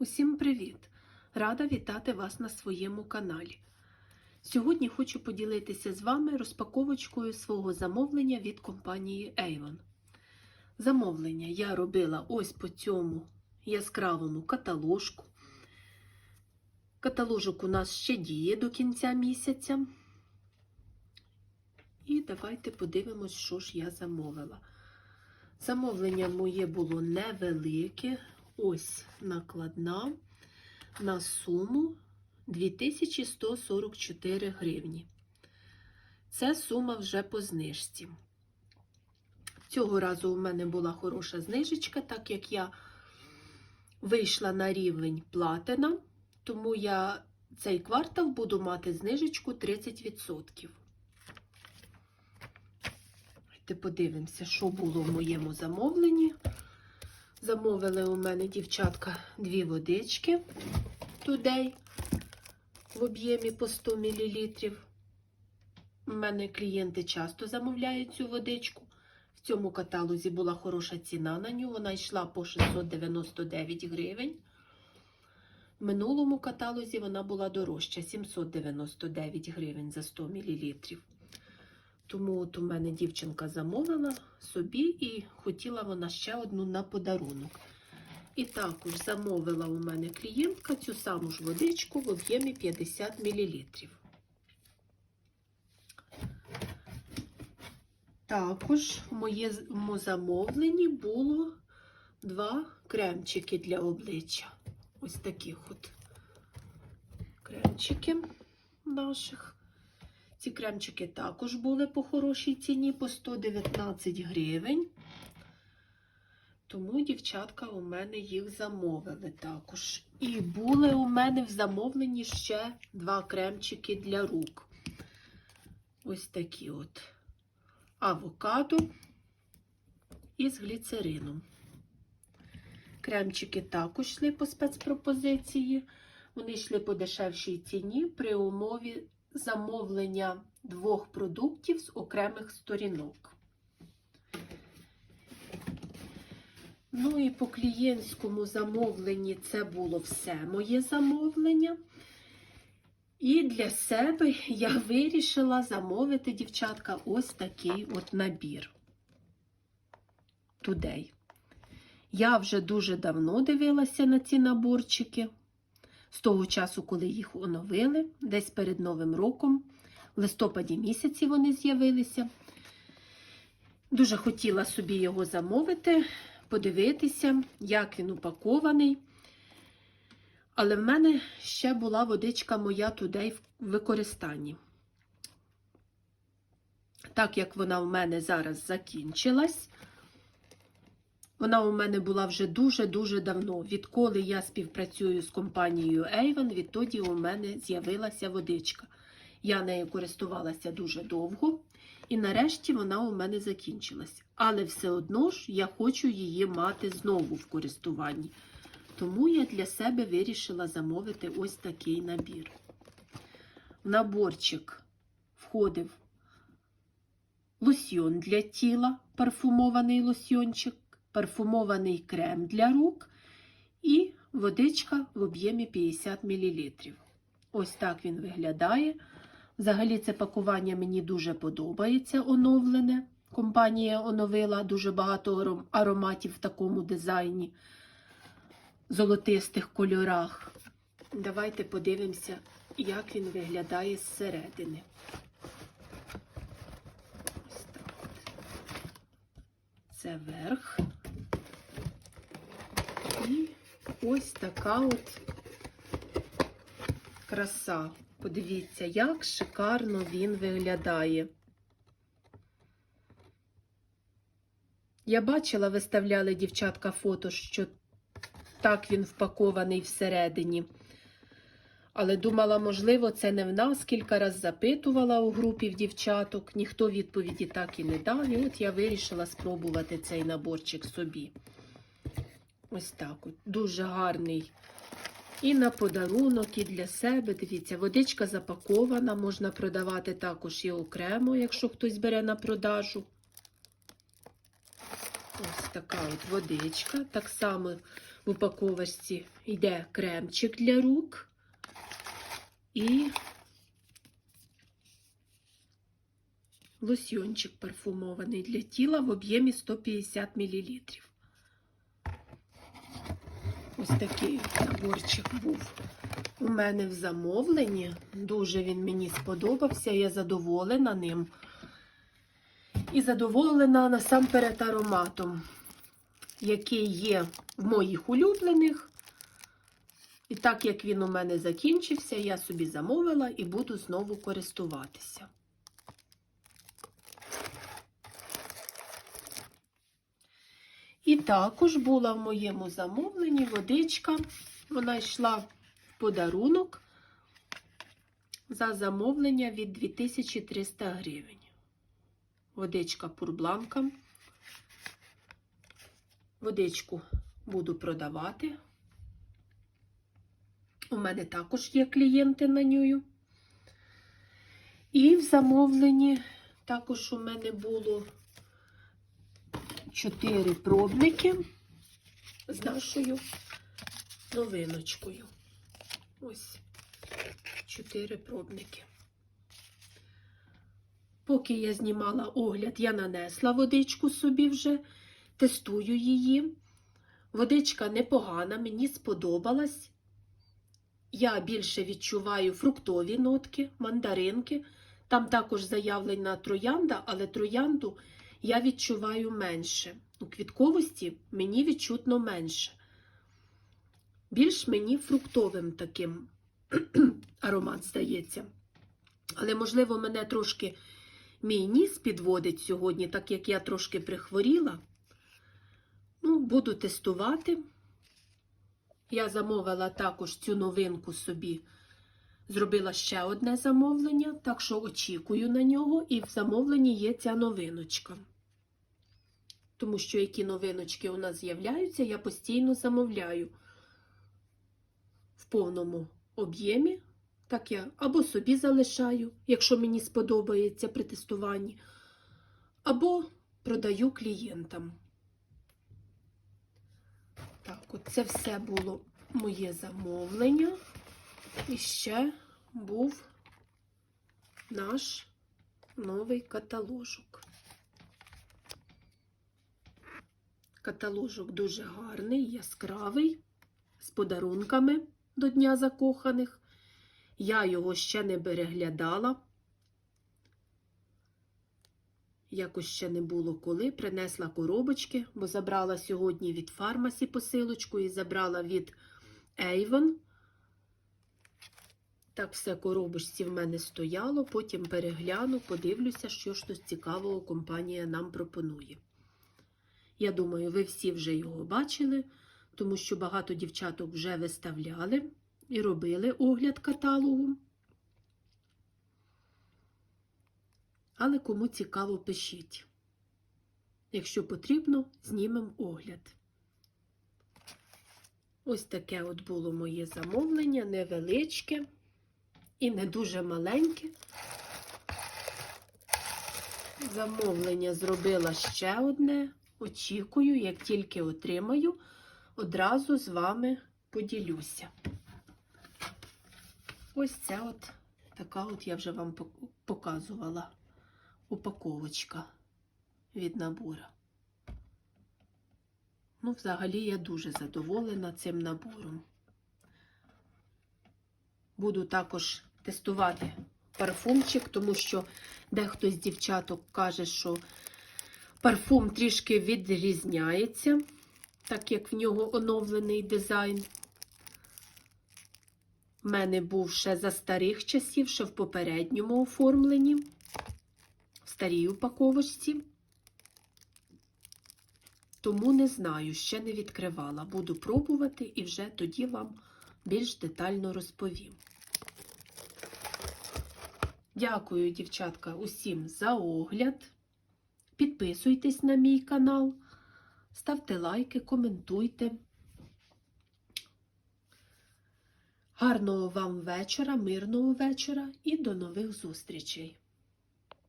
Усім привіт! Рада вітати вас на своєму каналі. Сьогодні хочу поділитися з вами розпаковочкою свого замовлення від компанії Avon. Замовлення я робила ось по цьому яскравому каталожку. Каталожок у нас ще діє до кінця місяця. І давайте подивимось, що ж я замовила. Замовлення моє було невелике, ось накладна на суму 2144 гривні. Це сума вже по знижці. Цього разу у мене була хороша знижечка, так як я вийшла на рівень платина, тому я цей квартал буду мати знижечку 30%. Давайте подивимося, що було в моєму замовленні. Замовили у мене дівчатка дві водички Today в об'ємі по 100 мл. У мене клієнти часто замовляють цю водичку. В цьому каталозі була хороша ціна на нього. Вона йшла по 699 гривень. В минулому каталозі вона була дорожча 799 гривень за 100 мл. Тому от у мене дівчинка замовила собі і хотіла вона ще одну на подарунок. І також замовила у мене клієнтка цю саму ж водичку в об'ємі 50 мл. Також в моєму замовленні було два кремчики для обличчя. Ось таких от кремчики наших. Ці кремчики також були по хорошій ціні, по 119 гривень. Тому дівчатка у мене їх замовили також. І були у мене в замовленні ще два кремчики для рук. Ось такі от авокадо із гліцерином. Кремчики також йшли по спецпропозиції. Вони йшли по дешевшій ціні при умові замовлення двох продуктів з окремих сторінок. Ну і по клієнтському замовленні це було все моє замовлення. І для себе я вирішила замовити, дівчатка, ось такий от набір. Today. Я вже дуже давно дивилася на ці наборчики. З того часу, коли їх оновили, десь перед Новим роком, в листопаді місяці вони з'явилися. Дуже хотіла собі його замовити, подивитися, як він упакований. Але в мене ще була водичка моя туди в використанні. Так як вона в мене зараз закінчилась, вона у мене була вже дуже-дуже давно. Відколи я співпрацюю з компанією Avon, відтоді у мене з'явилася водичка. Я нею користувалася дуже довго, і нарешті вона у мене закінчилась. Але все одно ж я хочу її мати знову в користуванні. Тому я для себе вирішила замовити ось такий набір. В наборчик входив лосьйон для тіла, парфумований лосьйончик парфумований крем для рук і водичка в об'ємі 50 мл. Ось так він виглядає. Взагалі, це пакування мені дуже подобається, оновлене. Компанія оновила дуже багато ароматів в такому дизайні, золотистих кольорах. Давайте подивимося, як він виглядає зсередини. Ось так. Це верх. І ось така от краса. Подивіться, як шикарно він виглядає. Я бачила, виставляли дівчатка фото, що так він впакований всередині. Але думала, можливо, це не в нас. Кілька разів запитувала у групі в дівчаток, ніхто відповіді так і не дав. І от я вирішила спробувати цей наборчик собі. Ось так от. Дуже гарний. І на подарунок, і для себе. Дивіться, водичка запакована, можна продавати також і окремо, якщо хтось бере на продажу. Ось така от водичка. Так само В упаковочці йде кремчик для рук і лосьйончик парфумований для тіла в об'ємі 150 мл. Ось такий наборчик був у мене в замовленні. Дуже він мені сподобався, я задоволена ним. І задоволена насамперед ароматом, який є в моїх улюблених. І так як він у мене закінчився, я собі замовила і буду знову користуватися. І також була в моєму замовленні водичка. Вона йшла в подарунок за замовлення від 2300 гривень. Водичка пурбланка. Водичку буду продавати. У мене також є клієнти на нього. І в замовленні також у мене було 4 пробники з нашою новиночкою. Ось 4 пробники. Поки я знімала огляд, я нанесла водичку собі вже, тестую її. Водичка непогана, мені сподобалась. Я більше відчуваю фруктові нотки, мандаринки. Там також заявлена троянда, але троянду я відчуваю менше. У квітковості мені відчутно менше. Більш мені фруктовим таким аромат здається. Але, можливо, мене трошки мій ніс підводить сьогодні, так як я трошки прихворіла. Ну, буду тестувати. Я замовила також цю новинку собі. Зробила ще одне замовлення, так що очікую на нього, і в замовленні є ця новиночка. Тому що які новиночки у нас з'являються, я постійно замовляю в повному об'ємі. Так я або собі залишаю, якщо мені сподобається при тестуванні, або продаю клієнтам. Так, от це все було моє замовлення. І ще був наш новий каталожок. Каталожок дуже гарний, яскравий, з подарунками до Дня закоханих. Я його ще не переглядала. Якось ще не було коли. Принесла коробочки, бо забрала сьогодні від фармасі посилочку і забрала від Avon. Так все коробочці в мене стояло, потім перегляну, подивлюся, що ж тут цікавого компанія нам пропонує. Я думаю, ви всі вже його бачили, тому що багато дівчаток вже виставляли і робили огляд каталогу. Але кому цікаво, пишіть. Якщо потрібно, знімемо огляд. Ось таке от було моє замовлення, невеличке і не дуже маленьке. Замовлення зробила ще одне. Очікую, як тільки отримаю, одразу з вами поділюся. Ось це от така от я вже вам показувала упаковочка від набора. Ну, взагалі, я дуже задоволена цим набором. Буду також тестувати парфумчик, тому що дехто з дівчаток каже, що парфум трішки відрізняється, так як в нього оновлений дизайн. У мене був ще за старих часів, ще в попередньому оформленні, в старій упаковочці. Тому не знаю, ще не відкривала. Буду пробувати і вже тоді вам більш детально розповім. Дякую, дівчатка, усім за огляд. Підписуйтесь на мій канал, ставте лайки, коментуйте. Гарного вам вечора, мирного вечора і до нових зустрічей!